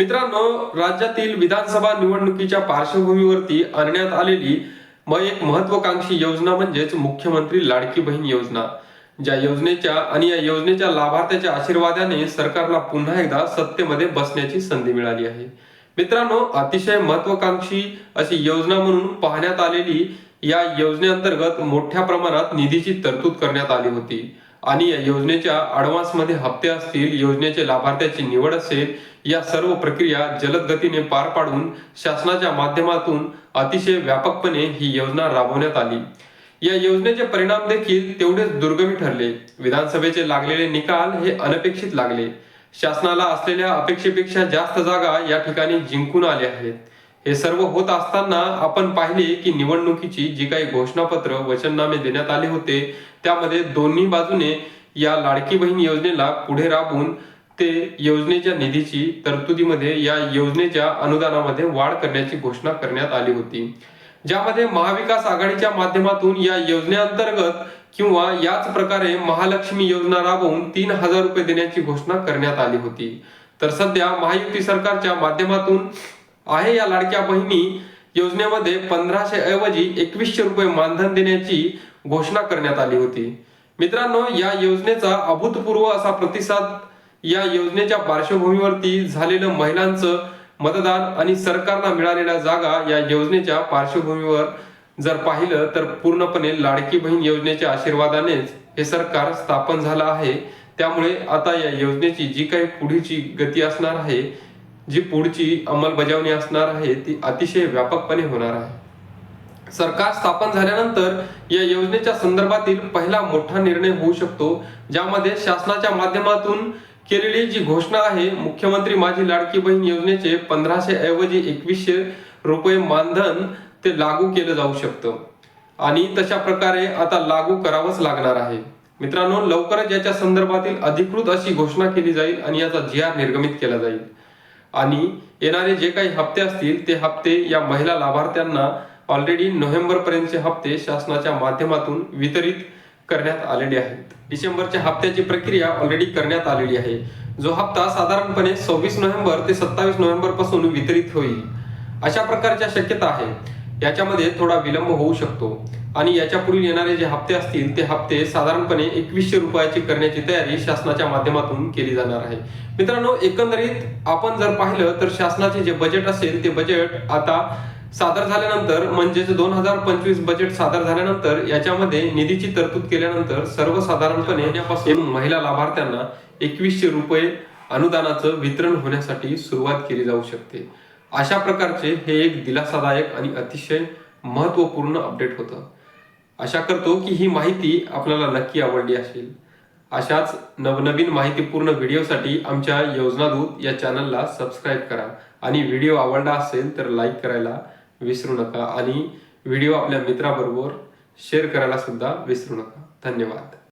मित्रांनो राज्यातील विधानसभा निवडणुकीच्या पार्श्वभूमीवरती आणण्यात आलेली मग एक महत्वाकांक्षी योजना म्हणजेच मुख्यमंत्री लाडकी बहीण योजना. ज्या योजनेच्या आणि या योजनेच्या लाभार्थ्याच्या आशीर्वादाने सरकारला पुन्हा एकदा सत्तेमध्ये बसण्याची संधी मिळाली आहे. मित्रांनो अतिशय महत्वाकांक्षी अशी योजना म्हणून पाहण्यात आलेली या योजनेअंतर्गत मोठ्या प्रमाणात निधीची तरतूद करण्यात आली होती. आणि या योजनेच्या ऍडव्हान्समध्ये हप्ते असतील योजनेचे लाभार्थ्याची निवड असेल या सर्व प्रक्रिया जलद गतीने पार पाडून शासनाच्या माध्यमातून अतिशय व्यापकपणे ही योजना राबवण्यात आली. या योजनेचे परिणाम देखील तेवढेच दुर्गमी ठरले. विधानसभेचे लागलेले निकाल हे अनपेक्षित लागले. शासनाला असलेल्या अपेक्षेपेक्षा जास्त जागा या ठिकाणी जिंकून आले आहेत. हे सर्व होत असताना आपण पाहिले की निवडणुकीची जी काही घोषणापत्र वचननामे देण्यात आले होते त्यामध्ये दोन्ही बाजूने या लाडकी बहीण योजनेला पुढे राबवून ते योजनेच्या निधीची तरतुदीमध्ये या योजनेच्या अनुदानामध्ये वाढ करण्याची घोषणा करण्यात आली होती. ज्यामध्ये महाविकास आघाडीच्या माध्यमातून या योजनेअंतर्गत किंवा याच प्रकारे महालक्ष्मी योजना राबवून तीन हजार रुपये देण्याची घोषणा करण्यात आली होती. तर सध्या महायुती सरकारच्या माध्यमातून आहे या लाडक्या बहिणी योजनेमध्ये पंधराशे ऐवजी एकवीसशे रुपये मानधन देण्याची घोषणा करण्यात आली होती. मित्रांनो या योजनेचा अभूतपूर्व असा प्रतिसाद या योजनेच्या पार्श्वभूमीवरती झालेलं महिलांचं मतदान आणि सरकारला मिळालेल्या जागा या योजनेच्या पार्श्वभूमीवर जर पाहिलं तर पूर्णपणे लाडकी बहीण योजनेच्या आशीर्वादानेच हे सरकार स्थापन झालं आहे. त्यामुळे आता या योजनेची जी काही पुढीची गती असणार आहे जी पुढची अंमलबजावणी असणार आहे ती अतिशय व्यापकपणे होणार आहे. सरकार स्थापन झाल्यानंतर या योजनेच्या संदर्भातील पहिला मोठा निर्णय होऊ शकतो ज्यामध्ये शासनाच्या माध्यमातून केलेली जी घोषणा आहे मुख्यमंत्री माझी लाडकी बहीण योजनेचे पंधराशे ऐवजी एकवीसशे रुपये मानधन ते लागू केलं जाऊ शकतं. आणि तशा प्रकारे आता लागू करावंच लागणार आहे. मित्रांनो लवकरच याच्या संदर्भातील अधिकृत अशी घोषणा केली जाईल आणि याचा जी आर निर्गमित केला जाईल. आणि येणारे जे काही हप्ते असतील ते हप्ते या महिला लाभार्थ्यांना ऑलरेडी नोव्हेंबर पर्यंतचे हप्ते शासनाच्या माध्यमातून वितरित करण्यात आलेले आहेत. डिसेंबरच्या हप्त्याची प्रक्रिया ऑलरेडी करण्यात आलेली आहे. जो हप्ता साधारणपणे सव्वीस नोव्हेंबर ते सत्तावीस नोव्हेंबरपासून वितरित होईल. अशा प्रकारच्या शक्यता आहे. याच्यामध्ये थोडा विलंब होऊ शकतो. आणि याच्या पुढील येणारे जे हप्ते असतील ते हप्ते साधारणपणे एकवीसशे रुपयाची करण्याची तयारी शासनाच्या माध्यमातून केली जाणार आहे. मित्रांनो एकंदरीत आपण जर पाहिलं तर शासनाचे जे बजेट असेल ते बजेट आता सादर झाल्यानंतर म्हणजेच दोन हजार पंचवीस बजेट सादर झाल्यानंतर याच्यामध्ये निधीची तरतूद केल्यानंतर सर्वसाधारणपणे यापासून महिला लाभार्थ्यांना एकवीसशे रुपये अनुदानाचं वितरण होण्यासाठी सुरुवात केली जाऊ शकते. अशा प्रकारचे हे एक दिलासादायक आणि अतिशय महत्त्वपूर्ण अपडेट होतं. आशा करतो की ही माहिती आपल्याला नक्की आवडली असेल. अशाच नवनवीन माहितीपूर्ण व्हिडिओसाठी आमच्या योजनादूत या चॅनलला सबस्क्राईब करा आणि व्हिडिओ आवडला असेल तर लाईक करायला विसरू नका आणि व्हिडिओ आपल्या मित्राबरोबर शेअर करायला सुद्धा विसरू नका. धन्यवाद.